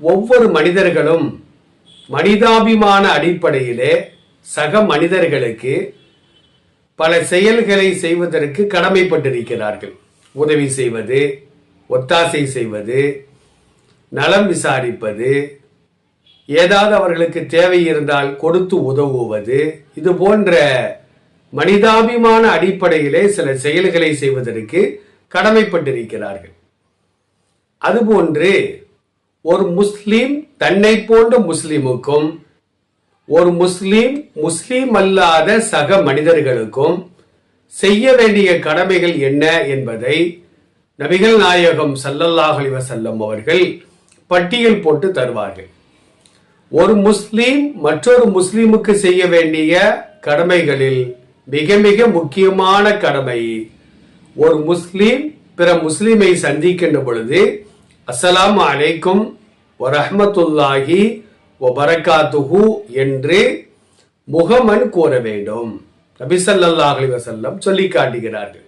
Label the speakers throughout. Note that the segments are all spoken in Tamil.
Speaker 1: ஒவ்வொரு மனிதர்களும் மனிதாபிமான அடிப்படையிலே சக மனிதர்களுக்கு பல செயல்களை செய்வதற்கு கடமைப்பட்டிருக்கிறார்கள். உதவி செய்வது ஒத்தாசை செய்வது நலம் விசாரிப்பது ஏதாவது அவர்களுக்கு தேவை இருந்தால் கொடுத்து உதவுவது இது போன்ற மனிதாபிமான அடிப்படையிலே சில செயல்களை செய்வதற்கு கடமைப்பட்டிருக்கிறார்கள். அதுபோன்று ஒரு முஸ்லீம் தன்னை போன்ற முஸ்லீமுக்கும் ஒரு முஸ்லீம் முஸ்லீம் அல்லாத சக மனிதர்களுக்கும் செய்ய வேண்டிய கடமைகள் என்ன என்பதை நபிகள் நாயகம் ஸல்லல்லாஹு அலைஹி அவர்கள் பட்டியல் போட்டு தருவார்கள். ஒரு முஸ்லீம் மற்றொரு முஸ்லீமுக்கு செய்ய வேண்டிய கடமைகளில் மிக மிக முக்கியமான கடமை ஒரு முஸ்லீம் பிற முஸ்லீமை சந்திக்கின்ற பொழுது அஸ்ஸலாமு அலைக்கும் வரஹமத்துல்லாஹி வபரகாத்துஹு என்று முகமன் கூற வேண்டும். நபி ஸல்லல்லாஹு அலைஹி சொல்லி காட்டுகிறார்கள்.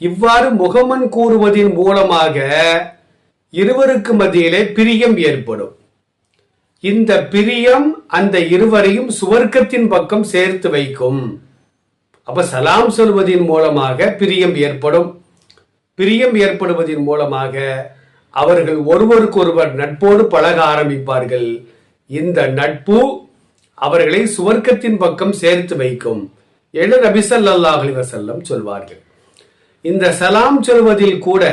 Speaker 1: இவ்வாறு முகமன் கூறுவதின் மூலமாக இருவருக்கு மத்தியிலே பிரியம் ஏற்படும். இந்த பிரியம் அந்த இருவரையும் சுவர்க்கத்தின் பக்கம் சேர்த்து வைக்கும். அப்ப சலாம் சொல்வதின் மூலமாக பிரியம் ஏற்படும். பிரியம் ஏற்படுவதன் மூலமாக அவர்கள் ஒருவருக்கொருவர் நட்போடு பழக ஆரம்பிப்பார்கள். இந்த நட்பு அவர்களை சுவர்க்கத்தின் பக்கம் சேர்த்து வைக்கும். என நபி ஸல்லல்லாஹு சொல்வார்கள். இந்த சலாம் சொல்வதில் கூட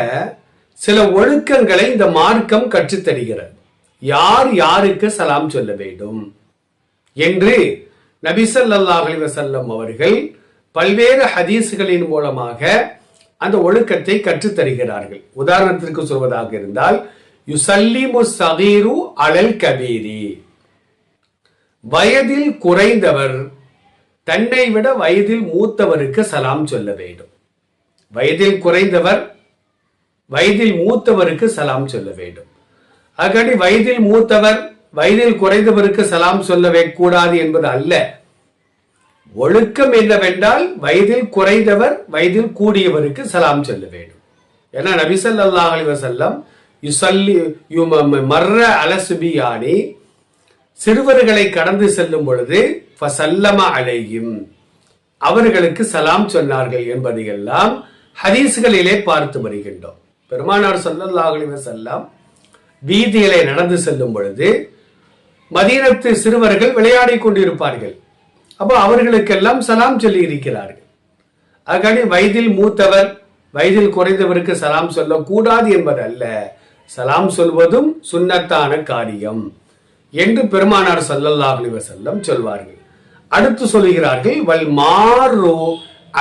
Speaker 1: சில ஒழுக்கங்களை இந்த மார்க்கம் கற்றுத்தருகிறது யார் யாருக்கு சலாம் சொல்ல வேண்டும்? என்று நபி ஸல்லல்லாஹு அவர்கள் பல்வேறு ஹதீஸ்களின் மூலமாக அந்த ஒழுக்கத்தை கற்றுத் தருகிறார்கள் உதாரணத்திற்கு சொல்வதாக இருந்தால் யுசல்லிமு சகீரு அலல் கபீரி. வயதில் குறைந்தவர் தன்னை விட வயதில் மூத்தவருக்கு சலாம் சொல்ல வேண்டும். வயதில் குறைந்தவர் வயதில் மூத்தவருக்கு சலாம் சொல்ல வேண்டும். அக்காடி வயதில் மூத்தவர் வயதில் குறைந்தவருக்கு சலாம் சொல்லவே கூடாது என்பது அல்ல. ஒழுக்கம் என்னவென்றால் வயதில் குறைந்தவர் வயதில் கூடியவருக்கு சலாம் சொல்ல வேண்டும். ஏன்னா நபி ஸல்லல்லாஹு அலைஹி வஸல்லம் யுசல்லி யும- மர்ர அலசுபியானி சிறுவர்களை கடந்து செல்லும் பொழுது ஃபசல்லம அலையும் அவர்களுக்கு சலாம் சொன்னார்கள் என்பதையெல்லாம் ஹதீஸ்களிலே பார்த்து வருகின்றோம். பெருமானார் ஸல்லல்லாஹு அலைஹி வஸல்லம் வீதியிலே நடந்து செல்லும் பொழுது மதீனத்து சிறுவர்கள் விளையாடிக் கொண்டிருப்பார்கள். அப்போ அவர்களுக்கெல்லாம் சலாம் சொல்லி இருக்கிறார்கள் அதுக்காண்டி வயதில் மூத்தவர் வயதில் குறைந்தவருக்கு சலாம் சொல்லக்கூடாது என்பது அல்ல சலாம் சொல்வதும் சுண்ணத்தான காரியம் என்று பெருமானார் ஸல்லல்லாஹு அலைஹி செல்லம் சொல்வார்கள். அடுத்து சொல்கிறார்கள் வல் மாறு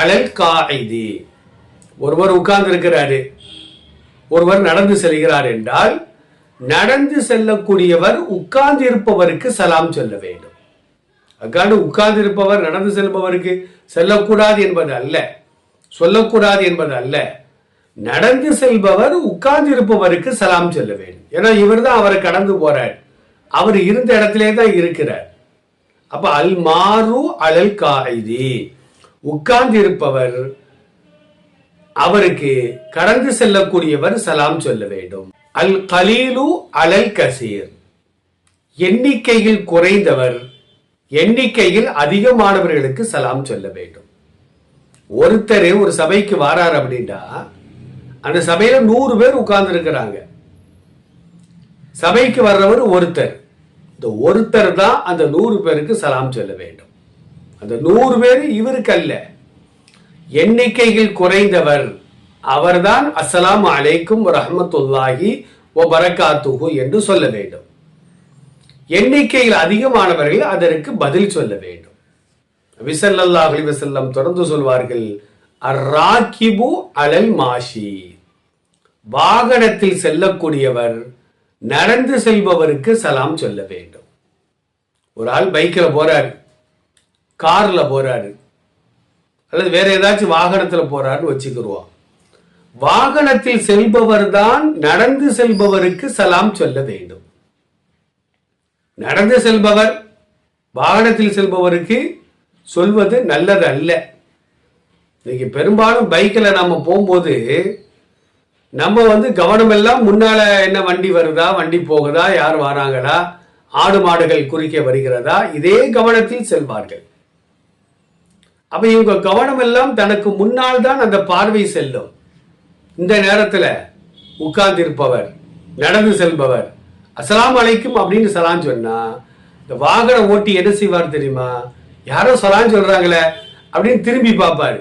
Speaker 1: அலல் காய்தி. ஒருவர் உட்கார்ந்து இருக்கிறாரு ஒருவர் நடந்து செல்கிறார் என்றால் நடந்து செல்லக்கூடியவர் உட்கார்ந்து இருப்பவருக்கு சலாம் சொல்ல வேண்டும். அக்காண்டு உட்கார்ந்து இருப்பவர் நடந்து செல்பவருக்கு செல்லக்கூடாது என்பது அல்ல. சொல்லக்கூடாது என்பது அல்ல. நடந்து செல்பவர் உட்கார்ந்து இருப்பவருக்கு சலாம் சொல்ல வேண்டும். ஏன்னா இவர் தான் அவரை கடந்து போறார். அவர் இருந்த இடத்திலே தான் இருக்கிறார். அப்ப அல் மாறு அழல் காய்தி. உட்கார்ந்து இருப்பவர் அவருக்கு கடந்து செல்லக்கூடியவர் சலாம் சொல்ல வேண்டும். அல் கலீலு அலல் கசீர். எண்ணிக்கையில் குறைந்தவர் எண்ணிக்கையில் அதிகமானவர்களுக்கு சலாம் சொல்ல வேண்டும். ஒருத்தர் ஒரு சபைக்கு வாரார் அப்படின்னா அந்த சபையில நூறு பேர் உட்கார்ந்து இருக்கிறாங்க சபைக்கு வர்றவர் ஒருத்தர். இந்த ஒருத்தர் தான் அந்த நூறு பேருக்கு சலாம் சொல்ல வேண்டும். அந்த நூறு பேர் இவருக்கு அல்ல. எண்ணிக்கையில் குறைந்தவர். அவர்தான் அஸ்லாம் அலைக்கும் ரஹமத்துல்லாஹி ஓ பரக்காத்துஹு என்று சொல்ல வேண்டும். எண்ணிக்கையில் அதிகமானவர்கள் அதற்கு பதில் சொல்ல வேண்டும். நபி ஸல்லல்லாஹு தொடர்ந்து சொல்வார்கள் அர்ராக்கிபு அலல் மாஷி. வாகனத்தில் செல்லக்கூடியவர் நடந்து செல்பவருக்கு சலாம் சொல்ல வேண்டும். ஒரு ஆள் பைக்கில் போறாரு கார்ல போறாரு அல்லது வேற ஏதாச்சும் வாகனத்தில் போறாருன்னு வச்சுக்கிருவோம். வாகனத்தில் செல்பவர் தான் நடந்து செல்பவருக்கு சலாம் சொல்ல வேண்டும். நடந்து செல்பவர் வாகனத்தில் செல்பவருக்கு சொல்வது நல்லது அல்ல இன்னைக்கு பெரும்பாலும் பைக்கில் நம்ம போகும்போது நம்ம வந்து கவனம் எல்லாம் முன்னால என்ன வண்டி வருதா வண்டி போகுதா யார் வராங்களா ஆடு மாடுகள் குறிக்க வருகிறதா இதே கவனத்தில் செல்வார்கள். அப்ப இவங்க கவனம் எல்லாம் தனக்கு முன்னால் தான் அந்த பார்வை செல்லும். இந்த நேரத்தில் உட்கார்ந்திருப்பவர் நடந்து செல்பவர் அஸ்ஸலாமு அலைக்கும் அப்படின்னு சலான் சொன்னா இந்த வாகன ஓட்டி என்ன செய்வார் தெரியுமா? யாரோ சலான் சொல்றாங்களே அப்படின்னு திரும்பி பார்ப்பாரு.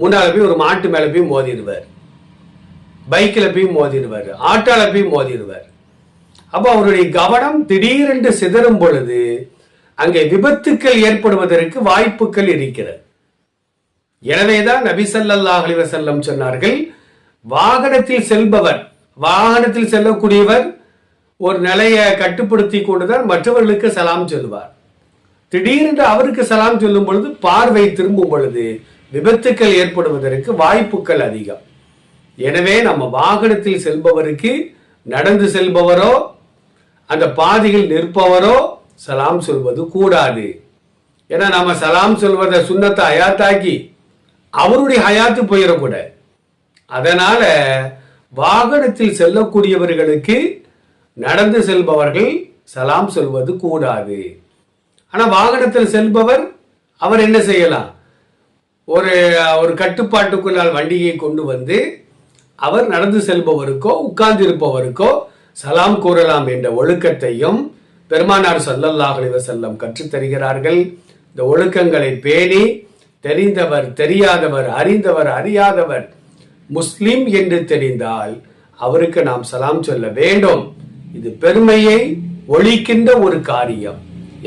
Speaker 1: முன்னால போய் ஒரு மாட்டு மேல போய் மோதிடுவார். பைக்கில் போய் மோதிடுவார். ஆட்டோல போய் மோதிடுவார். அப்போ அவருடைய கவனம் திடீரென்று சிதறும் பொழுது அங்கே விபத்துக்கள் ஏற்படுவதற்கு வாய்ப்புகள் இருக்கிறது. எனவேதான் நபிசல்லாஹ் அலிவசல்லம் சொன்னார்கள் வாகனத்தில் செல்பவர் வாகனத்தில் செல்லக்கூடியவர் ஒரு நிலையை கட்டுப்படுத்தி கொண்டுதான் மற்றவர்களுக்கு சலாம் சொல்லுவார். திடீரென்று அவருக்கு சலாம் சொல்லும் பொழுது பார்வை திரும்பும் பொழுது விபத்துக்கள் ஏற்படுவதற்கு வாய்ப்புகள் அதிகம். எனவே நம்ம வாகனத்தில் செல்பவருக்கு நடந்து செல்பவரோ அந்த பாதையில் நிற்பவரோ சலாம் சொல்வது கூடாது. ஏன்னா நம்ம சலாம் சொல்வதை சுண்ணத்தை ஹயாத்தாக்கி அவருடைய ஹயாத்து போயிடக்கூடாது. அதனால வாகனத்தில் செல்லக்கூடியவர்களுக்கு நடந்து செல்பவர்கள் சலாம் சொல்வது கூடாது. ஆனால் வாகனத்தில் செல்பவர் அவர் என்ன செய்யலாம்? ஒரு ஒரு கட்டுப்பாட்டுக்குள்ளால் வண்டியை கொண்டு வந்து அவர் நடந்து செல்பவருக்கோ உட்கார்ந்திருப்பவருக்கோ சலாம் கூறலாம் என்ற ஒழுக்கத்தையும் பெருமானார் ஸல்லல்லாஹு அலைஹி கற்றுத்தருகிறார்கள் இந்த ஒழுக்கங்களை பேணி தெரிந்தவர் தெரியாதவர் அறிந்தவர் அறியாதவர் முஸ்லிம் என்று தெரிந்தால் அவருக்கு நாம் சலாம் சொல்ல வேண்டும். இது பெருமையை ஒழிக்கின்ற ஒரு காரியம்.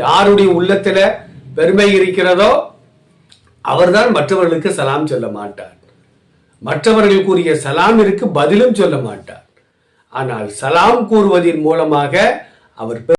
Speaker 1: யாருடைய உள்ளத்துல பெருமை இருக்கிறதோ அவர்தான் மற்றவர்களுக்கு சலாம் சொல்ல மாட்டார். மற்றவர்கள் கூறிய சலாமிற்கு பதிலும் சொல்ல மாட்டார். ஆனால் சலாம் கூறுவதன் மூலமாக அவர்